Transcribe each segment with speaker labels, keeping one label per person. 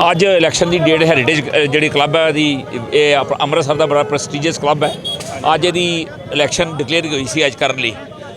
Speaker 1: ਅੱਜ ਇਲੈਕਸ਼ਨ ਦੀ date heritage ਜਿਹੜੀ ਕਲੱਬ ਹੈ ਦੀ, ਇਹ ਆਪਣਾ ਅੰਮ੍ਰਿਤਸਰ ਦਾ ਬੜਾ ਪ੍ਰੈਸਟੀਜੀਅਸ ਕਲੱਬ ਹੈ। ਅੱਜ ਇਹਦੀ ਇਲੈਕਸ਼ਨ ਡਿਕਲੇਅਰ ਹੋਈ ਸੀ ਅੱਜ ਕਰਨ ਲਈ।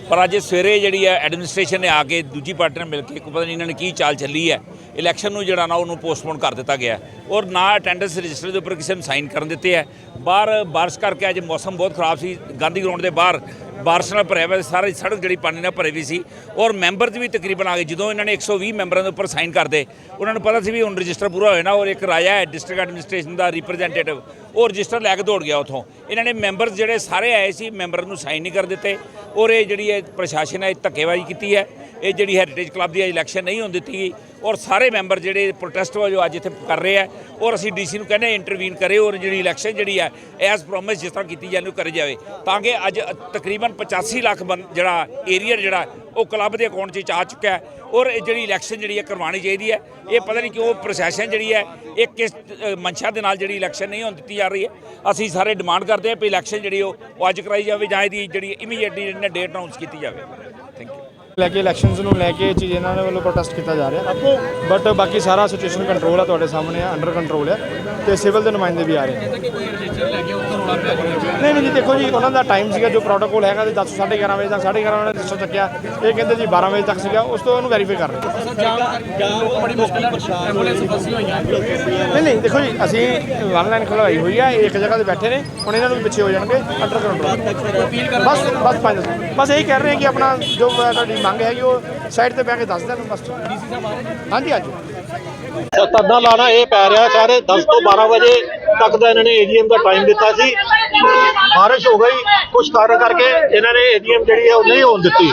Speaker 1: ਪਰ ਅੱਜ ਸਵੇਰੇ ਜਿਹੜੀ ਹੈ ਐਡਮਿਨਿਸਟ੍ਰੇਸ਼ਨ ਨੇ ਆ ਕੇ ਦੂਜੀ ਪਾਰਟੀ ਨਾਲ ਮਿਲ ਕੇ ਕੋਈ ਪਤਾ ਨਹੀਂ ਇਹਨਾਂ ਨੇ ਕੀ ਚਾਲ ਚੱਲੀ ਹੈ। ਇਲੈਕਸ਼ਨ ਨੂੰ ਜਿਹੜਾ ਨਾ ਉਹਨੂੰ ਪੋਸਟਪੋਨ ਕਰ ਦਿੱਤਾ ਗਿਆ ਔਰ ਨਾ ਅਟੈਂਡੈਂਸ ਰਜਿਸਟਰ ਦੇ ਉੱਪਰ ਕਿਸੇ ਨੂੰ ਸਾਈਨ ਕਰਨ ਦਿੱਤੇ ਹੈ। ਬਾਹਰ ਬਾਰਿਸ਼ ਕਰਕੇ ਅੱਜ ਮੌਸਮ ਬਹੁਤ ਖਰਾਬ ਸੀ। ਗਾਂਧੀ ਗਰਾਊਂਡ ਦੇ ਬਾਹਰ ਬਾਰਿਸ਼ ਨਾਲ ਭਰਿਆ ਹੋਇਆ ਸੀ, ਸਾਰੀ ਸੜਕ ਜਿਹੜੀ ਪਾਣੀ ਨਾਲ ਭਰੀ ਵੀ ਸੀ। ਔਰ ਮੈਂਬਰਸ ਵੀ ਤਕਰੀਬਨ ਆ ਗਏ। ਜਦੋਂ ਇਹਨਾਂ ਨੇ 120 ਮੈਂਬਰਾਂ ਦੇ ਉੱਪਰ ਸਾਈਨ ਕਰਦੇ ਉਹਨਾਂ ਨੂੰ ਪਤਾ ਸੀ ਵੀ ਹੁਣ ਰਜਿਸਟਰ ਪੂਰਾ ਹੋਇਆ ਨਾ ਔਰ ਇੱਕ ਰਾਜਾ ਹੈ ਡਿਸਟ੍ਰਿਕਟ ਐਡਮਿਨਿਸਟ੍ਰੇਸ਼ਨ ਦਾ ਰਿਪਰੈਜ਼ੈਂਟੇਟਿਵ ਉਹ ਰਜਿਸਟਰ ਲੈ ਕੇ ਦੌੜ ਗਿਆ ਉਥੋਂ। ਇਹਨਾਂ ਨੇ ਮੈਂਬਰਸ ਜਿਹੜੇ ਸਾਰੇ ਆਏ ਸੀ ਮੈਂਬਰ ਨੂੰ ਸਾਈਨ ਨਹੀਂ ਕਰ ਦਿੱਤੇ। ਔਰ ਇਹ ਜਿਹੜੀ ਹੈ ਪ੍ਰਸ਼ਾਸਨ ਹੈ ਧੱਕੇਬਾਜ਼ੀ ਕੀਤੀ ਹੈ। ਇਹ ਜਿਹੜੀ ਹੈਰੀਟੇਜ ਕਲੱਬ ਦੀ ਇਲੈਕਸ਼ਨ ਨਹੀਂ ਹੋਣ ਦਿੱਤੀ ਗਈ ਔਰ ਸਾਰੇ ਮੈਂਬਰ ਜਿਹੜੇ ਪ੍ਰੋਟੈਸਟ ਵਜੋਂ ਅੱਜ ਇੱਥੇ ਕਰ ਰਹੇ ਆ ਔਰ ਅਸੀਂ ਡੀਸੀ ਨੂੰ ਕਹਿੰਦੇ ਇੰਟਰਵੀਨ ਕਰੇ ਔਰ ਜਿਹੜੀ ਇਲੈਕਸ਼ਨ ਜਿਹੜੀ ਹੈ ਐਸ ਪ੍ਰੋਮਿਸ ਜਿਸ ਤਰ੍ਹਾਂ ਕੀਤੀ ਜਾਂਦੀ ਉਹ ਕਰੀ ਜਾਵੇ। ਤਾਂ ਕਿ ਅੱਜ ਤਕਰੀਬਨ 85 ਲੱਖ ਬੰ- ਜਿਹੜਾ ਏਰੀਆ ਜਿਹੜਾ ਉਹ ਕਲੱਬ ਦੇ ਅਕਾਊਂਟ 'ਚ ਆ ਚੁੱਕਾ ਹੈ ਔਰ ਇਹ ਜਿਹੜੀ ਇਲੈਕਸ਼ਨ ਜਿਹੜੀ ਹੈ ਕਰਵਾਉਣੀ ਚਾਹੀਦੀ ਹੈ। ਇਹ ਪਤਾ ਨਹੀਂ ਕਿਉਂ ਪ੍ਰੋਸੈਸ਼ਨ ਜਿਹੜੀ ਹੈ ਇਹ ਕਿਸ ਅ, ਮਨਸ਼ਾ ਦੇ ਨਾਲ ਜਿਹੜੀ ਇਲੈਕਸ਼ਨ ਨਹੀਂ ਹੋਣ ਦਿੱਤੀ ਜਾ ਰਹੀ ਹੈ। ਅਸੀਂ ਸਾਰੇ ਡਿਮਾਂਡ ਕਰਦੇ ਹਾਂ ਕਿ ਇਲੈਕਸ਼ਨ ਜਿਹੜੀ ਉਹ ਅੱਜ ਕਰਾਈ ਜਾਵੇ ਜਾਂ ਇਹਦੀ ਜਿਹੜੀ ਇਮੀਡੀਏਟਲੀ ਜਿਹੜੀ ਡੇਟ ਅਨਾਉਂਸ ਕੀਤੀ ਜਾਵੇ।
Speaker 2: ਲੈ ਕੇ ਇਲੈਕਸ਼ਨਸ ਨੂੰ ਲੈ ਕੇ ਚੀਜ਼ ਇਹਨਾਂ ਦੇ ਵੱਲੋਂ ਪ੍ਰੋਟੈਸਟ ਕੀਤਾ ਜਾ ਰਿਹਾ। ਬਟ ਬਾਕੀ ਸਾਰਾ ਸਿਚੁਏਸ਼ਨ ਕੰਟਰੋਲ ਆ ਤੁਹਾਡੇ ਸਾਹਮਣੇ ਆ ਅੰਡਰ ਕੰਟਰੋਲ ਆ ਤੇ ਸਿਵਲ ਦੇ ਨੁਮਾਇੰਦੇ ਵੀ ਆ ਰਹੇ ਨਹੀਂ ਨਹੀਂ ਜੀ ਦੇਖੋ ਜੀ ਉਹਨਾਂ ਦਾ ਟਾਈਮ ਸੀਗਾ ਜੋ ਪ੍ਰੋਟੋਕੋਲ ਹੈਗਾ ਤੇ 10 11:30 ਵਜੇ ਤੱਕ 11:30 ਵਜੇ ਰਜਿਸਟਰ ਚੱਕਿਆ। ਇਹ ਕਹਿੰਦੇ ਜੀ 12 ਵਜੇ ਤੱਕ ਸੀਗਾ ਉਸ ਤੋਂ ਉਹਨੂੰ ਵੈਰੀਫਾਈ ਕਰ ਰਹੇ ਨਹੀਂ ਨਹੀਂ ਦੇਖੋ ਜੀ ਅਸੀਂ ਵਨ ਲਾਈਨ ਖਲਵਾਈ ਹੋਈ ਆ ਇੱਕ ਜਗ੍ਹਾ ਤੇ ਬੈਠੇ ਨੇ ਹੁਣ ਇਹਨਾਂ ਨੂੰ ਵੀ ਪਿੱਛੇ ਹੋ ਜਾਣਗੇ ਅੰਡਰ ਕੰਟਰੋਲ ਬਸ ਬਸ ਪੰਜ ਬਸ ਇਹੀ ਕਹਿ ਰਹੇ ਹਾਂ ਕਿ ਆਪਣਾ ਜੋ ਤੁਹਾਡੀ ਮੰਗ ਹੈਗੀ ਉਹ ਸਾਈਡ ਤੇ ਬਹਿ ਕੇ ਦੱਸ ਦੇਣ ਬਸ। ਡੀਸੀ ਸਾਹਿਬ ਹਾਂਜੀ। ਹਾਂਜੀ
Speaker 3: ਧਰਨਾ ਲਾਣਾ ਇਹ ਪੈ ਰਿਹਾ ਸਾਰੇ 10 ਤੋਂ 12 ਵਜੇ ਤੱਕ ਦਾ ਇਹਨਾਂ ਨੇ ਏਜੀਐਮ ਦਾ ਟਾਈਮ ਦਿੱਤਾ ਸੀ। ਬਾਰਿਸ਼ ਹੋ ਗਈ ਕੁਝ ਕਾਰਨ ਕਰਕੇ ਇਹਨਾਂ ਨੇ ਏਜੀਐਮ ਜਿਹੜੀ ਹੈ ਉਹ ਨਹੀਂ ਹੋਣ ਦਿੱਤੀ।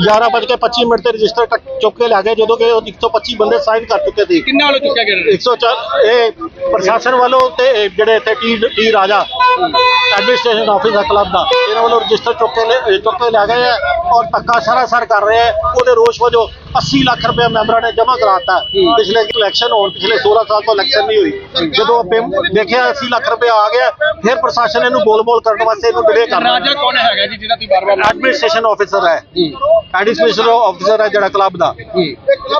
Speaker 3: 11:25 ਮਿੰਟ ਤੇ ਰਜਿਸਟਰ ਤੱਕ ਚੁੱਕ ਕੇ ਲੈ ਗਏ ਜਦੋਂ ਕਿ ਉਹ 125 ਬੰਦੇ ਸਾਈਨ ਕਰ ਚੁੱਕੇ ਸੀ।
Speaker 4: ਕਿੰਨਾ ਵੱਲੋਂ ਚੁੱਕਿਆ ਗਿਆ ਇਹਨਾਂ ਨੇ?
Speaker 3: 104 ਇਹ ਪ੍ਰਸ਼ਾਸਨ ਵੱਲੋਂ ਤੇ ਜਿਹੜੇ ਇੱਥੇ T T Raja administration office ਦਾ ਕਲੱਬ ਦਾ ਇਹਨਾਂ ਵੱਲੋਂ ਰਜਿਸਟਰ ਚੁੱਕ ਕੇ ਚੁੱਕ ਕੇ ਲੈ ਗਏ ਹੈ। ਔਰ ਧੱਕਾ ਸਰਾਸਰ ਕਰ ਰਹੇ ਹੈ। ਉਹਦੇ ਰੋਸ਼ ਵਜੋਂ 80 ਲੱਖ ਰੁਪਏ ਮੈਂਬਰਾਂ ਨੇ ਜਮ੍ਹਾਂ ਕਰਾਤਾ। ਪਿਛਲੇ ਇਲੈਕਸ਼ਨ ਹੋਣ ਪਿਛਲੇ 16 ਸਾਲ ਤੋਂ ਇਲੈਕਸ਼ਨ ਨਹੀਂ ਹੋਈ। ਜਦੋਂ ਪੇਮ- ਦੇਖਿਆ 80 ਲੱਖ ਰੁਪਏ ਆ ਗਿਆ ਫਿਰ ਪ੍ਰਸ਼ਾਸਨ ਇਹਨੂੰ ਬੋਲ-ਬੋਲ ਕਰਨ ਵਾਸਤੇ ਇਹਨੂੰ ਡਿਲੇ ਕਰ ਰਿਹਾ।
Speaker 4: ਰਾਜਾ ਕੌਣ ਹੈਗਾ ਜੀ ਜਿਹਦਾ ਤੁਸੀਂ ਬਾਰ-ਬਾਰ
Speaker 3: ਐਡਮਿਨਿਸਟ੍ਰੇਸ਼ਨ ਆਫਿਸਰ ਹੈ। ਐਡਮਿਨਿਸਟ੍ਰੇਸ਼ਨ ਆਫਿਸਰ ਹੈ ਜਿਹੜਾ ਕਲੱਬ ਦਾ।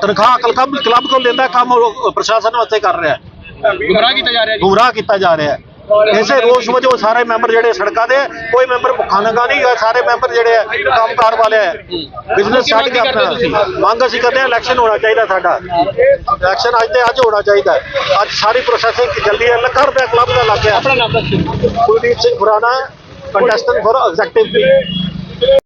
Speaker 3: ਤਨਖਾਹ ਕਲੱਬ ਕਲੱਬ ਤੋਂ ਲੈਂਦਾ ਕੰਮ ਉਹ ਪ੍ਰਸ਼ਾਸਨ ਵਾਸਤੇ ਕਰ ਰਿਹਾ ਹੈ।
Speaker 4: ਗੁੰਮਰਾਹ ਕੀਤਾ ਜਾ ਰਿਹਾ ਜੀ।
Speaker 3: ਗੁੰਮਰਾਹ ਕੀਤਾ ਜਾ ਰਿਹਾ ਹੈ। ਇਸੇ ਰੋਸ਼ ਵਜੋਂ ਸਾਰੇ ਮੈਂਬਰ ਜਿਹੜੇ ਸੜਕਾਂ ਦੇ ਕੋਈ ਮੈਂਬਰ ਭੁੱਖਾ ਨੰਗਾ ਨਹੀਂ ਹੈ ਸਾਰੇ ਮੈਂਬਰ ਜਿਹੜੇ ਹੈ ਕੰਮਕਾਰ ਵਾਲੇ ਹੈ ਬਿਜ਼ਨਸ ਛੱਡ ਕੇ ਆਪਣਾ? ਮੰਗ ਅਸੀਂ ਕਰਦੇ ਹਾਂ ਇਲੈਕਸ਼ਨ ਹੋਣਾ ਚਾਹੀਦਾ ਸਾਡਾ। ਇਲੈਕਸ਼ਨ ਅੱਜ ਤੇ ਅੱਜ ਹੋਣਾ ਚਾਹੀਦਾ। ਹੈ। ਅੱਜ ਸਾਰੀ ਪ੍ਰੋਸੈਸਿੰਗ ਜਲਦੀ ਹੈ ਲੱਖਾਂ ਰੁਪਏ ਕਲੱਬ ਦਾ ਲੱਗ ਗਿਆ।
Speaker 4: ਆਪਣਾ ਨਾਮ ਦੱਸੋ।
Speaker 3: Kuldeep Singh Khurana contestant for executive